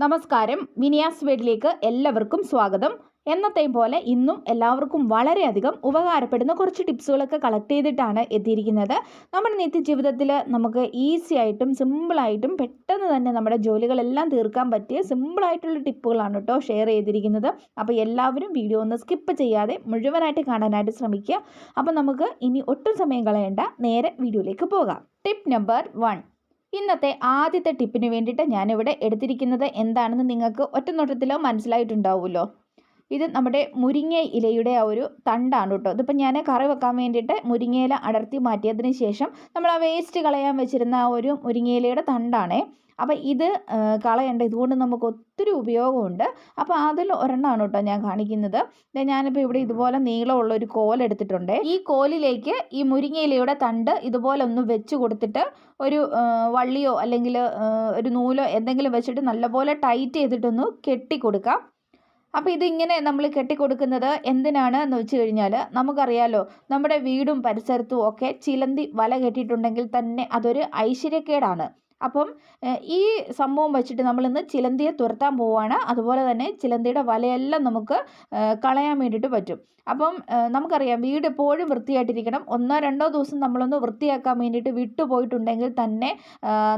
നമസ്കാരം. വിനിയാസ് വീട്ടിലേക്ക് എല്ലാവർക്കും സ്വാഗതം. എന്നത്തെയും പോലെ ഇന്നും എല്ലാവർക്കും വളരെയധികം ഉപകാരപ്പെടുന്ന കുറച്ച് ടിപ്സുകളൊക്കെ കളക്ട് ചെയ്തിട്ടാണ് എത്തിയിരിക്കുന്നത്. നമ്മുടെ നിത്യജീവിതത്തിൽ നമുക്ക് ഈസി ആയിട്ടും സിമ്പിളായിട്ടും പെട്ടെന്ന് തന്നെ നമ്മുടെ ജോലികളെല്ലാം തീർക്കാൻ പറ്റിയ സിമ്പിളായിട്ടുള്ള ടിപ്പുകളാണ് കേട്ടോ ഷെയർ ചെയ്തിരിക്കുന്നത്. അപ്പോൾ എല്ലാവരും വീഡിയോ ഒന്ന് സ്കിപ്പ് ചെയ്യാതെ മുഴുവനായിട്ട് കാണാനായിട്ട് ശ്രമിക്കുക. അപ്പോൾ നമുക്ക് ഇനി ഒട്ടും സമയം കളയേണ്ട നേരെ വീഡിയോയിലേക്ക് പോകാം. ടിപ്പ് നമ്പർ വൺ ഇന്നത്തെ ആദ്യത്തെ ടിപ്പിന് വേണ്ടിയിട്ട് ഞാനിവിടെ എടുത്തിരിക്കുന്നത് എന്താണെന്ന് നിങ്ങൾക്ക് ഒറ്റനോട്ടത്തിലോ മനസ്സിലായിട്ടുണ്ടാവുമല്ലോ. ഇത് നമ്മുടെ മുരിങ്ങ ഇലയുടെ ആ ഒരു തണ്ടാണ് കേട്ടോ. ഇതിപ്പോൾ ഞാൻ കറി വെക്കാൻ വേണ്ടിയിട്ട് മുരിങ്ങയില അടർത്തി മാറ്റിയതിന് ശേഷം നമ്മൾ ആ വേസ്റ്റ് കളയാൻ വെച്ചിരുന്ന ആ ഒരു മുരിങ്ങയിലയുടെ തണ്ടാണേ. അപ്പോൾ ഇത് കളയണ്ട. ഇതുകൊണ്ട് നമുക്ക് ഒത്തിരി ഉപയോഗമുണ്ട്. അപ്പോൾ അതിൽ ഒരെണ്ണമാണ് കേട്ടോ ഞാൻ കാണിക്കുന്നത്. ഞാനിപ്പോൾ ഇവിടെ ഇതുപോലെ നീളമുള്ള ഒരു കോലെടുത്തിട്ടുണ്ട് ഈ കോലിലേക്ക് ഈ മുരിങ്ങയിലയുടെ തണ്ട് ഇതുപോലെ ഒന്ന് വെച്ച് കൊടുത്തിട്ട് ഒരു വള്ളിയോ അല്ലെങ്കിൽ ഒരു നൂലോ എന്തെങ്കിലും വെച്ചിട്ട് നല്ലപോലെ ടൈറ്റ് ചെയ്തിട്ടൊന്ന് കെട്ടി കൊടുക്കാം. അപ്പോൾ ഇതിങ്ങനെ നമ്മൾ കെട്ടിക്കൊടുക്കുന്നത് എന്തിനാണ് എന്ന് വെച്ച് കഴിഞ്ഞാൽ നമുക്കറിയാലോ നമ്മുടെ വീടും പരിസരത്തും ഒക്കെ ചിലന്തി വല കെട്ടിയിട്ടുണ്ടെങ്കിൽ തന്നെ അതൊരു ഐശ്വര്യക്കേടാണ്. അപ്പം ഈ സംഭവം വെച്ചിട്ട് നമ്മളിന്ന് ചിലന്തിയെ തുരത്താൻ പോവുകയാണ് അതുപോലെ തന്നെ ചിലന്തിയുടെ വലയെല്ലാം നമുക്ക് കളയാൻ വേണ്ടിയിട്ട് പറ്റും. അപ്പം നമുക്കറിയാം വീട് എപ്പോഴും വൃത്തിയായിട്ടിരിക്കണം. ഒന്നോ രണ്ടോ ദിവസം നമ്മളൊന്ന് വൃത്തിയാക്കാൻ വേണ്ടിയിട്ട് വിട്ടുപോയിട്ടുണ്ടെങ്കിൽ തന്നെ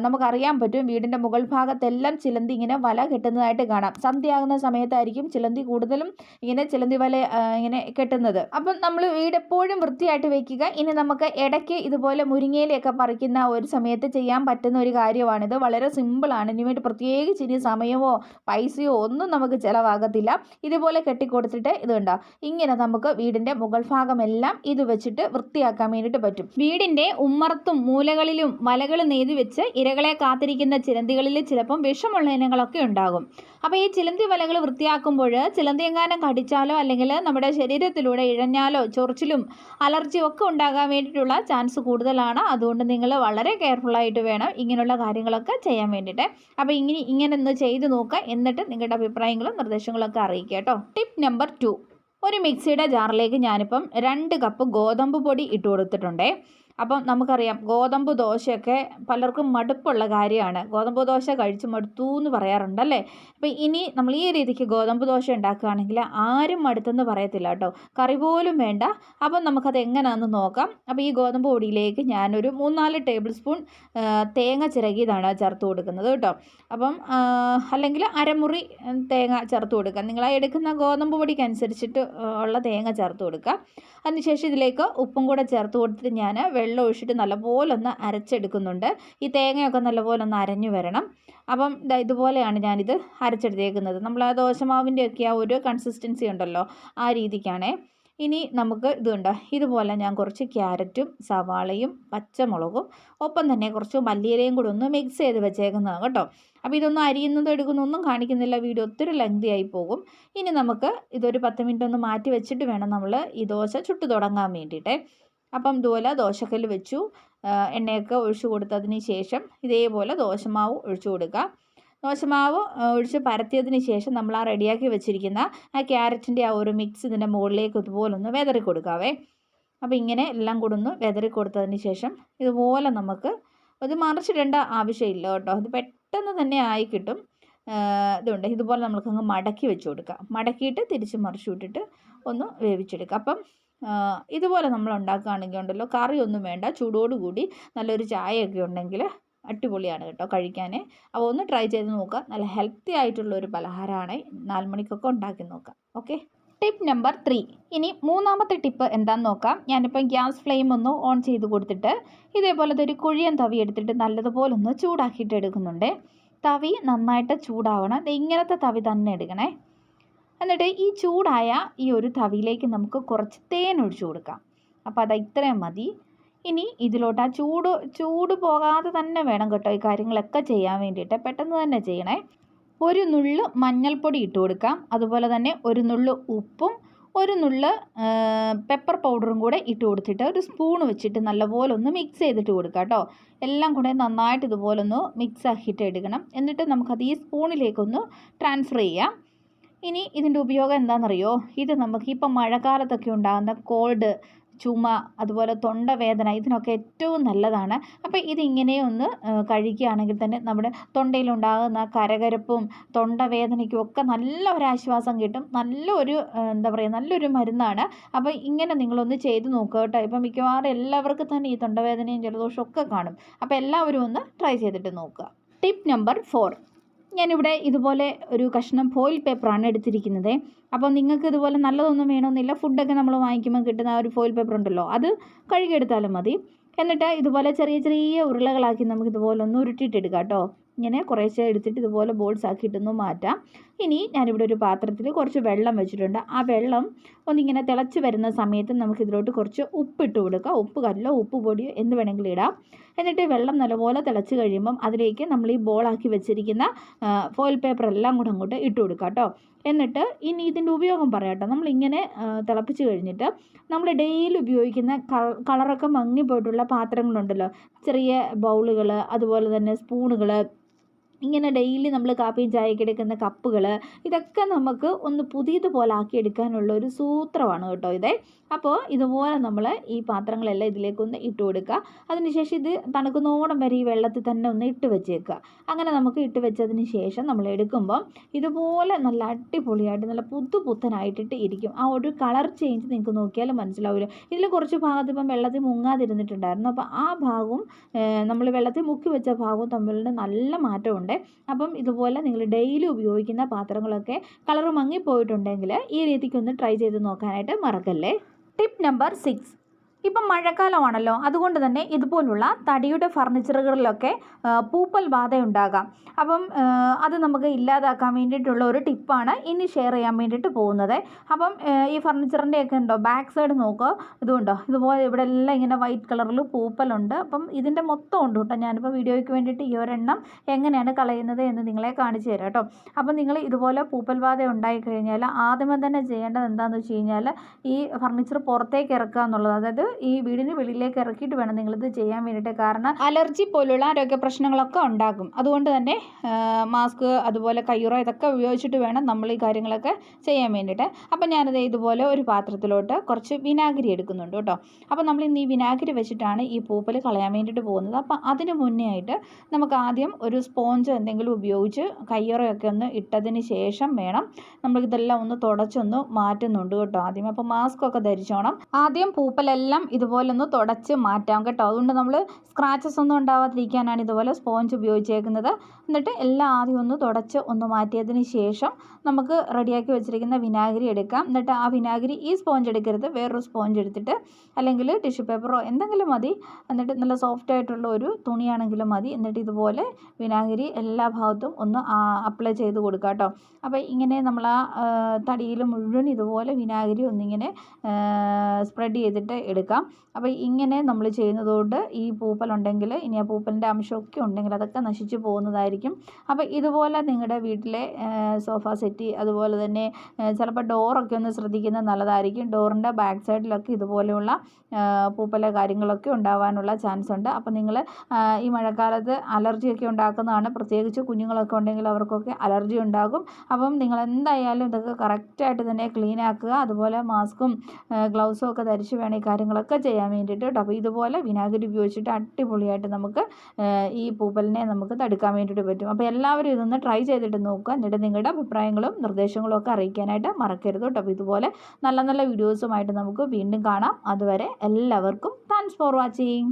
നമുക്കറിയാൻ പറ്റും വീടിന്റെ മുകൾ ഭാഗത്തെല്ലാം ചിലന്തി ഇങ്ങനെ വല കെട്ടുന്നതായിട്ട് കാണാം. സന്ധ്യയാകുന്ന സമയത്തായിരിക്കും ചിലന്തി കൂടുതലും ഇങ്ങനെ ചിലന്തി വല ഇങ്ങനെ കെട്ടുന്നത്. അപ്പം നമ്മൾ വീട് എപ്പോഴും വൃത്തിയായിട്ട് വെക്കുക. ഇനി നമുക്ക് ഇടയ്ക്ക് ഇതുപോലെ മുരിങ്ങയിലൊക്കെ പറിക്കുന്ന ഒരു സമയത്ത് ചെയ്യാൻ പറ്റുന്ന ഒരു കാര്യമാണിത് വളരെ സിമ്പിളാണ് ഇതിന് വേണ്ടി പ്രത്യേകിച്ച് ഇനി സമയമോ പൈസയോ ഒന്നും നമുക്ക് ചിലവാകത്തില്ല. ഇതുപോലെ കെട്ടിക്കൊടുത്തിട്ട് ഇത് കണ്ടോ? ഇങ്ങനെ നമുക്ക് വീടിന്റെ മുകൾ ഭാഗമെല്ലാം ഇത് വെച്ചിട്ട് വൃത്തിയാക്കാൻ വേണ്ടിയിട്ട് പറ്റും. വീടിന്റെ ഉമ്മറത്തും മൂലകളിലും വലകൾ നെയ്തി വെച്ച് ഇരകളെ കാത്തിരിക്കുന്ന ചിലന്തികളിൽ ചിലപ്പം വിഷമുള്ള ഇനങ്ങളൊക്കെ ഉണ്ടാകും. അപ്പോൾ ഈ ചിലന്തി വലകൾ വൃത്തിയാക്കുമ്പോൾ ചിലന്തി എങ്ങാനും കടിച്ചാലോ അല്ലെങ്കിൽ നമ്മുടെ ശരീരത്തിലൂടെ ഇഴഞ്ഞാലോ ചൊറിച്ചിലും അലർജിയും ഒക്കെ ഉണ്ടാകാൻ വേണ്ടിയിട്ടുള്ള ചാൻസ് കൂടുതലാണ്. അതുകൊണ്ട് നിങ്ങൾ വളരെ കെയർഫുള്ളായിട്ട് വേണം ഇങ്ങനെയുള്ള കാര്യങ്ങളൊക്കെ ചെയ്യാൻ വേണ്ടിയിട്ട്. അപ്പോൾ ഇങ്ങനെ ഇങ്ങനെ ഒന്ന് ചെയ്ത് നോക്കുക എന്നിട്ട് നിങ്ങളുടെ അഭിപ്രായങ്ങളും നിർദ്ദേശങ്ങളും ഒക്കെ അറിയിക്കുക കേട്ടോ. ടിപ്പ് നമ്പർ ടു ഒരു മിക്സിയുടെ ജാറിലേക്ക് ഞാനിപ്പം രണ്ട് കപ്പ് ഗോതമ്പ് പൊടി ഇട്ട് കൊടുത്തിട്ടുണ്ടേ. അപ്പം നമുക്കറിയാം ഗോതമ്പ് ദോശയൊക്കെ പലർക്കും മടുപ്പുള്ള കാര്യമാണ്. ഗോതമ്പ് ദോശ കഴിച്ച് മടുത്തു എന്ന് പറയാറുണ്ടല്ലേ? അപ്പോൾ ഇനി നമ്മൾ ഈ രീതിക്ക് ഗോതമ്പ് ദോശ ഉണ്ടാക്കുകയാണെങ്കിൽ ആരും മടുത്തെന്ന് പറയത്തില്ല കേട്ടോ. കറി പോലും വേണ്ട. അപ്പം നമുക്കത് എങ്ങനെയാണെന്ന് നോക്കാം. അപ്പോൾ ഈ ഗോതമ്പ് പൊടിയിലേക്ക് ഞാനൊരു മൂന്നാൽ ടേബിൾ സ്പൂൺ തേങ്ങ ചിരകിയതാണ് ചേർത്ത് കൊടുക്കുന്നത് കേട്ടോ. അപ്പം അല്ലെങ്കിൽ അരമുറി തേങ്ങ ചേർത്ത് കൊടുക്കുക നിങ്ങൾ എടുക്കുന്ന ഗോതമ്പ് പൊടിക്ക് അനുസരിച്ചിട്ട് ഉള്ള തേങ്ങ ചേർത്ത് കൊടുക്കുക അതിനുശേഷം ഇതിലേക്ക് ഉപ്പും കൂടെ ചേർത്ത് കൊടുത്തിട്ട് ഞാൻ വെള്ളം ഒഴിച്ചിട്ട് നല്ലപോലെ ഒന്ന് അരച്ചെടുക്കുന്നുണ്ട്. ഈ തേങ്ങയൊക്കെ നല്ലപോലെ ഒന്ന് അരഞ്ഞു വരണം. അപ്പം ഇതുപോലെയാണ് ഞാനിത് അരച്ചെടുത്തേക്കുന്നത്. നമ്മൾ ആ ദോശമാവിന്റെ ഒക്കെ ആ ഒരു കൺസിസ്റ്റൻസി ഉണ്ടല്ലോ ആ രീതിക്കാണേ. ഇനി നമുക്ക് ഇതുണ്ട്. ഇതുപോലെ ഞാൻ കുറച്ച് ക്യാരറ്റും സവാളയും പച്ചമുളകും ഒപ്പം തന്നെ കുറച്ച് മല്ലിയിലയും കൂടി ഒന്ന് മിക്സ് ചെയ്ത് വെച്ചേക്കുന്നതാണ് കേട്ടോ. അപ്പോൾ ഇതൊന്നും അരിയുന്നത് എടുക്കുന്നൊന്നും കാണിക്കുന്നില്ല. വീഡിയോ ഒത്തിരി ലെങ്തി ആയി പോകും. ഇനി നമുക്ക് ഇതൊരു പത്ത് മിനിറ്റ് ഒന്ന് മാറ്റി വെച്ചിട്ട് വേണം നമ്മൾ ഈ ദോശ ചുട്ടു തുടങ്ങാൻ വേണ്ടിയിട്ട്. അപ്പം ഇതുപോലെ ദോശക്കല്ല് വെച്ചു. എണ്ണയൊക്കെ ഒഴിച്ചു കൊടുത്തതിന് ശേഷം ഇതേപോലെ ദോശമാവ് ഒഴിച്ചു കൊടുക്കുക. ദോശമാവ് ഒഴിച്ച് പരത്തിയതിന് ശേഷം നമ്മൾ ആ റെഡിയാക്കി വെച്ചിരിക്കുന്ന ആ ക്യാരറ്റിന്റെ ആ ഒരു മിക്സ് ഇതിന്റെ മുകളിലേക്ക് ഇതുപോലെ ഒന്ന് വെതറി കൊടുക്കാവേ. അപ്പോൾ ഇങ്ങനെ എല്ലാം കൂടെ ഒന്ന് വെതറി കൊടുത്തതിന് ശേഷം ഇതുപോലെ നമുക്ക് ഇത് മറിച്ചിടേണ്ട ആവശ്യമില്ല കേട്ടോ. ഇത് പെട്ടെന്ന് തന്നെ ആയി കിട്ടും. ഇതുണ്ട്. ഇതുപോലെ നമുക്കങ്ങ് മടക്കി വെച്ച് കൊടുക്കാം മടക്കിയിട്ട് തിരിച്ച് മറിച്ചു വിട്ടിട്ട് ഒന്ന് വേവിച്ചെടുക്കാം അപ്പം ഇതുപോലെ നമ്മൾ ഉണ്ടാക്കുകയാണെങ്കിൽ ഉണ്ടല്ലോ കറിയൊന്നും വേണ്ട ചൂടോടുകൂടി നല്ലൊരു ചായയൊക്കെ ഉണ്ടെങ്കിൽ അടിപൊളിയാണ് കേട്ടോ കഴിക്കാൻ അപ്പോൾ ഒന്ന് ട്രൈ ചെയ്ത് നോക്കുക. നല്ല ഹെൽത്തി ആയിട്ടുള്ള ഒരു പലഹാരമാണ്. നാല് മണിക്കൊക്കെ ഉണ്ടാക്കി നോക്കാം. ഓക്കെ ടിപ്പ് നമ്പർ ത്രീ ഇനി മൂന്നാമത്തെ ടിപ്പ് എന്താണെന്ന് നോക്കാം. ഞാനിപ്പം ഗ്യാസ് ഫ്ലെയിം ഒന്ന് ഓൺ ചെയ്ത് കൊടുത്തിട്ട് ഇതേപോലത്തെ ഒരു കുഴിയൻ തവി എടുത്തിട്ട് നല്ലതുപോലെ ഒന്ന് ചൂടാക്കിയിട്ട് എടുക്കുന്നുണ്ട്. തവി നന്നായിട്ട് ചൂടാവണം. ഇങ്ങനത്തെ തവി തന്നെ എടുക്കണേ. എന്നിട്ട് ഈ ചൂടായ ഈ ഒരു തവിയിലേക്ക് നമുക്ക് കുറച്ച് തേൻ ഒഴിച്ചു കൊടുക്കാം. അപ്പോൾ അത് ഇത്രയും മതി. ഇനി ഇതിലോട്ട് ആ ചൂട് ചൂട് പോകാതെ തന്നെ വേണം കേട്ടോ ഈ കാര്യങ്ങളൊക്കെ ചെയ്യാൻ വേണ്ടിയിട്ട്. പെട്ടെന്ന് തന്നെ ചെയ്യണേ. ഒരു നുള്ള് മഞ്ഞൾപ്പൊടി ഇട്ട് കൊടുക്കാം. അതുപോലെ തന്നെ ഒരു നുള്ള് ഉപ്പും ഒരു നുള്ള് പെപ്പർ പൗഡറും കൂടെ ഇട്ട് കൊടുത്തിട്ട് ഒരു സ്പൂൺ വെച്ചിട്ട് നല്ലപോലെ ഒന്ന് മിക്സ് ചെയ്തിട്ട് കൊടുക്കാം കേട്ടോ. എല്ലാം കൂടെ നന്നായിട്ട് ഇതുപോലെ ഒന്ന് മിക്സ് ആക്കിയിട്ട് എടുക്കണം. എന്നിട്ട് നമുക്കത് ഈ സ്പൂണിലേക്കൊന്ന് ട്രാൻസ്ഫർ ചെയ്യാം. ഇനി ഇതിന്റെ ഉപയോഗം എന്താണെന്നറിയോ? ഇത് നമുക്ക് ഇപ്പം മഴക്കാലത്തൊക്കെ ഉണ്ടാകുന്ന കോൾഡ് ചുമ അതുപോലെ തൊണ്ടവേദന ഇതിനൊക്കെ ഏറ്റവും നല്ലതാണ്. അപ്പോൾ ഇതിങ്ങനെ ഒന്ന് കഴിക്കുകയാണെങ്കിൽ തന്നെ നമ്മുടെ തൊണ്ടയിലുണ്ടാകുന്ന കരകരപ്പും തൊണ്ടവേദനയ്ക്കും ഒക്കെ നല്ല ഒരു ആശ്വാസം കിട്ടും. നല്ലൊരു എന്താ പറയുക നല്ലൊരു മരുന്നാണ്. അപ്പോൾ ഇങ്ങനെ നിങ്ങളൊന്ന് ചെയ്ത് നോക്കുക കേട്ടോ. ഇപ്പം മിക്കവാറും എല്ലാവർക്കും തന്നെ ഈ തൊണ്ടവേദനയും ജലദോഷവും ഒക്കെ കാണും. അപ്പോൾ എല്ലാവരും ഒന്ന് ട്രൈ ചെയ്തിട്ട് നോക്കുക. Tip number four. ഞാനിവിടെ ഇതുപോലെ ഒരു കഷ്ണം ഫോയിൽ പേപ്പറാണ് എടുത്തിരിക്കുന്നത്. അപ്പോൾ നിങ്ങൾക്ക് ഇതുപോലെ നല്ലതൊന്നും വേണമെന്നില്ല. ഫുഡൊക്കെ നമ്മൾ വാങ്ങിക്കുമ്പോൾ കിട്ടുന്ന ആ ഒരു ഫോയിൽ പേപ്പർ ഉണ്ടല്ലോ അത് കഴുകിയെടുത്താലും മതി. എന്നിട്ട് ഇതുപോലെ ചെറിയ ചെറിയ ഉരുളകളാക്കി നമുക്ക് ഇതുപോലെ ഒന്ന് ഉരുട്ടിയിട്ടെടുക്കാം കേട്ടോ. ഇങ്ങനെ കുറേശ്ശെ എടുത്തിട്ട് ഇതുപോലെ ബോൾസ് ആക്കിയിട്ടൊന്ന് മാറ്റാം. ഇനി ഞാനിവിടെ ഒരു പാത്രത്തിൽ കുറച്ച് വെള്ളം വെച്ചിട്ടുണ്ട്. ആ വെള്ളം ഒന്നിങ്ങനെ തിളച്ച് വരുന്ന സമയത്ത് നമുക്ക് ഇതിലോട്ട് കുറച്ച് ഉപ്പിട്ട് കൊടുക്കാം. ഉപ്പ് കല്ലോ ഉപ്പ് പൊടിയോ എന്ത് വേണമെങ്കിലും ഇടാം. എന്നിട്ട് വെള്ളം നല്ലപോലെ തിളച്ച് കഴിയുമ്പം അതിലേക്ക് നമ്മൾ ഈ ബോളാക്കി വെച്ചിരിക്കുന്ന ഫോയിൽ പേപ്പർ എല്ലാം കൂടെ അങ്ങോട്ട് ഇട്ട് കൊടുക്കാം കേട്ടോ. എന്നിട്ട് ഇനി ഇതിന്റെ ഉപയോഗം പറയാം കേട്ടോ. നമ്മളിങ്ങനെ തിളപ്പിച്ച് കഴിഞ്ഞിട്ട് നമ്മൾ ഡെയിലി ഉപയോഗിക്കുന്ന കളറൊക്കെ മങ്ങിപ്പോയിട്ടുള്ള പാത്രങ്ങളുണ്ടല്ലോ. ചെറിയ ബൗളുകൾ അതുപോലെ തന്നെ സ്പൂണുകൾ ഇങ്ങനെ ഡെയിലി നമ്മൾ കാപ്പിയും ചായയൊക്കെ എടുക്കുന്ന കപ്പുകൾ ഇതൊക്കെ നമുക്ക് ഒന്ന് പുതിയതുപോലെ ആക്കിയെടുക്കാനുള്ള ഒരു സൂത്രമാണ് കേട്ടോ ഇതേ. അപ്പോൾ ഇതുപോലെ നമ്മൾ ഈ പാത്രങ്ങളെല്ലാം ഇതിലേക്കൊന്ന് ഇട്ട് കൊടുക്കുക. അതിനുശേഷം ഇത് തണുക്കുന്നോടം വരെ ഈ വെള്ളത്തിൽ തന്നെ ഒന്ന് ഇട്ട് വെച്ചേക്കുക. അങ്ങനെ നമുക്ക് ഇട്ട് വെച്ചതിന് ശേഷം നമ്മൾ എടുക്കുമ്പം ഇതുപോലെ നല്ല അടിപൊളിയായിട്ട് നല്ല പുത്തു പുത്തനായിട്ടിട്ട് ഇരിക്കും. ആ ഒരു കളർ ചേഞ്ച് നിങ്ങൾക്ക് നോക്കിയാലും മനസ്സിലാവില്ല. ഇതിൽ കുറച്ച് ഭാഗത്ത് ഇപ്പം വെള്ളത്തിൽ മുങ്ങാതിരുന്നിട്ടുണ്ടായിരുന്നു. അപ്പോൾ ആ ഭാഗവും നമ്മൾ വെള്ളത്തിൽ മുക്കി വെച്ച ഭാഗവും തമ്മിലുള്ള നല്ല മാറ്റമുണ്ട്. അപ്പം ഇതുപോലെ നിങ്ങൾ ഡെയിലി ഉപയോഗിക്കുന്ന പാത്രങ്ങളൊക്കെ കളർ മങ്ങിപ്പോയിട്ടുണ്ടെങ്കിൽ ഈ രീതിക്കൊന്ന് ട്രൈ ചെയ്ത് നോക്കാനായിട്ട് മറക്കല്ലേ? ടിപ്പ് നമ്പർ സിക്സ് ഇപ്പം മഴക്കാലമാണല്ലോ. അതുകൊണ്ട് തന്നെ ഇതുപോലുള്ള തടിയുടെ ഫർണിച്ചറുകളിലൊക്കെ പൂപ്പൽ ബാധ ഉണ്ടാകാം അപ്പം അത് നമുക്ക് ഇല്ലാതാക്കാൻ വേണ്ടിയിട്ടുള്ള ഒരു ടിപ്പാണ് ഇനി ഷെയർ ചെയ്യാൻ വേണ്ടിയിട്ട് പോകുന്നത്. അപ്പം ഈ ഫർണിച്ചറിന്റെയൊക്കെ ഉണ്ടോ? ബാക്ക് സൈഡ് നോക്കുക ഇതുണ്ടോ? ഇതുപോലെ ഇവിടെ എല്ലാം ഇങ്ങനെ വൈറ്റ് കളറിൽ പൂപ്പലുണ്ട്. അപ്പം ഇതിന്റെ മൊത്തം ഉണ്ട് കേട്ടോ. ഞാനിപ്പോൾ വീഡിയോയ്ക്ക് വേണ്ടിയിട്ട് ഈ ഒരെണ്ണം എങ്ങനെയാണ് കളയുന്നത് എന്ന് നിങ്ങളെ കാണിച്ചു തരാം കേട്ടോ. അപ്പം നിങ്ങൾ ഇതുപോലെ പൂപ്പൽ ബാധ ഉണ്ടായിക്കഴിഞ്ഞാൽ ആദ്യമേ തന്നെ ചെയ്യേണ്ടത് എന്താണെന്ന് വെച്ച് കഴിഞ്ഞാൽ ഈ ഫർണിച്ചർ പുറത്തേക്ക് ഇറക്കുക എന്നുള്ളത്. അതായത് ഈ വീടിന് വെളിയിലേക്ക് ഇറക്കിയിട്ട് വേണം നിങ്ങളിത് ചെയ്യാൻ വേണ്ടിയിട്ട്. കാരണം അലർജി പോലുള്ള ആരോഗ്യ പ്രശ്നങ്ങളൊക്കെ ഉണ്ടാകും. അതുകൊണ്ട് തന്നെ മാസ്ക് അതുപോലെ കയ്യുറ ഇതൊക്കെ ഉപയോഗിച്ചിട്ട് വേണം നമ്മൾ ഈ കാര്യങ്ങളൊക്കെ ചെയ്യാൻ വേണ്ടിയിട്ട്. അപ്പം ഞാനത് ഇതുപോലെ ഒരു പാത്രത്തിലോട്ട് കുറച്ച് വിനാഗിരി എടുക്കുന്നുണ്ട് കേട്ടോ. അപ്പോൾ നമ്മൾ ഇന്ന് ഈ വിനാഗിരി വെച്ചിട്ടാണ് ഈ പൂപ്പൽ കളയാൻ വേണ്ടിയിട്ട് പോകുന്നത്. അപ്പം അതിന് മുന്നേ ആയിട്ട് നമുക്ക് ആദ്യം ഒരു സ്പോഞ്ച് എന്തെങ്കിലും ഉപയോഗിച്ച് കയ്യുറയൊക്കെ ഒന്ന് ഇട്ടതിന് ശേഷം വേണം നമ്മളിതെല്ലാം ഒന്ന് തുടച്ചൊന്ന് മാറ്റുന്നുണ്ട് കേട്ടോ ആദ്യം. അപ്പോൾ മാസ്ക് ഒക്കെ ധരിച്ചോണം. ആദ്യം പൂപ്പലെല്ലാം ഇതുപോലെ ഒന്ന് തുടച്ച് മാറ്റാം കേട്ടോ. അതുകൊണ്ട് നമ്മൾ സ്ക്രാച്ചസ് ഒന്നും ഉണ്ടാവാതിരിക്കാനാണ് ഇതുപോലെ സ്പോഞ്ച് ഉപയോഗിച്ചേക്കുന്നത്. എന്നിട്ട് എല്ലാം ആദ്യം ഒന്ന് തുടച്ച് ഒന്ന് മാറ്റിയതിന് ശേഷം നമുക്ക് റെഡിയാക്കി വെച്ചിരിക്കുന്ന വിനാഗിരി എടുക്കാം. എന്നിട്ട് ആ വിനാഗിരി ഈ സ്പോഞ്ച് എടുക്കരുത്. വേറൊരു സ്പോഞ്ച് എടുത്തിട്ട് അല്ലെങ്കിൽ ടിഷ്യൂ പേപ്പറോ എന്തെങ്കിലും മതി. എന്നിട്ട് നല്ല സോഫ്റ്റ് ആയിട്ടുള്ള ഒരു തുണിയാണെങ്കിലും മതി. എന്നിട്ട് ഇതുപോലെ വിനാഗിരി എല്ലാ ഭാഗത്തും ഒന്ന് അപ്ലൈ ചെയ്ത് കൊടുക്കുക കേട്ടോ. അപ്പോൾ ഇങ്ങനെ നമ്മൾ ആ തടിയിൽ മുഴുവൻ ഇതുപോലെ വിനാഗിരി ഒന്നിങ്ങനെ സ്പ്രെഡ് ചെയ്തിട്ട് എടുക്കാം. അപ്പോൾ ഇങ്ങനെ നമ്മൾ ചെയ്യുന്നതുകൊണ്ട് ഈ പൂപ്പലുണ്ടെങ്കിൽ ഇനി ആ പൂപ്പലിന്റെ അംശമൊക്കെ ഉണ്ടെങ്കിൽ അതൊക്കെ നശിച്ചു പോകുന്നതായിരിക്കും. അപ്പോൾ ഇതുപോലെ നിങ്ങളുടെ വീട്ടിലെ സോഫ സെറ്റി അതുപോലെ തന്നെ ചിലപ്പോൾ ഡോറൊക്കെ ഒന്ന് ശ്രദ്ധിക്കുന്നത് നല്ലതായിരിക്കും. ഡോറിന്റെ ബാക്ക് സൈഡിലൊക്കെ ഇതുപോലെയുള്ള പൂപ്പല കാര്യങ്ങളൊക്കെ ഉണ്ടാവാനുള്ള ചാൻസ് ഉണ്ട്. അപ്പോൾ നിങ്ങൾ ഈ മഴക്കാലത്ത് അലർജിയൊക്കെ ഉണ്ടാക്കുന്നതാണ്. പ്രത്യേകിച്ച് കുഞ്ഞുങ്ങളൊക്കെ ഉണ്ടെങ്കിൽ അവർക്കൊക്കെ അലർജി ഉണ്ടാകും. അപ്പം നിങ്ങൾ എന്തായാലും ഇതൊക്കെ കറക്റ്റായിട്ട് തന്നെ ക്ലീൻ ആക്കുക. അതുപോലെ മാസ്കും ഗ്ലൗസും ഒക്കെ ധരിച്ച് വേണം ഈ കാര്യങ്ങളൊക്കെ ചെയ്യാൻ വേണ്ടിയിട്ട് കേട്ടോ അപ്പോൾ ഇതുപോലെ വിനാഗിരി ഉപയോഗിച്ചിട്ട് അടിപൊളിയായിട്ട് നമുക്ക് ഈ പൂപ്പലിനെ നമുക്ക് തടുക്കാൻ വേണ്ടിയിട്ട് പറ്റും. അപ്പോൾ എല്ലാവരും ഇതൊന്ന് ട്രൈ ചെയ്തിട്ട് നോക്കുക. എന്നിട്ട് നിങ്ങളുടെ അഭിപ്രായങ്ങളും നിർദ്ദേശങ്ങളും ഒക്കെ അറിയിക്കാനായിട്ട് മറക്കരുത് കേട്ടോ. അപ്പോൾ ഇതുപോലെ നല്ല നല്ല വീഡിയോസുമായിട്ട് നമുക്ക് വീണ്ടും കാണാം. അതുവരെ എല്ലാവർക്കും താങ്ക്സ് ഫോർ വാച്ചിങ്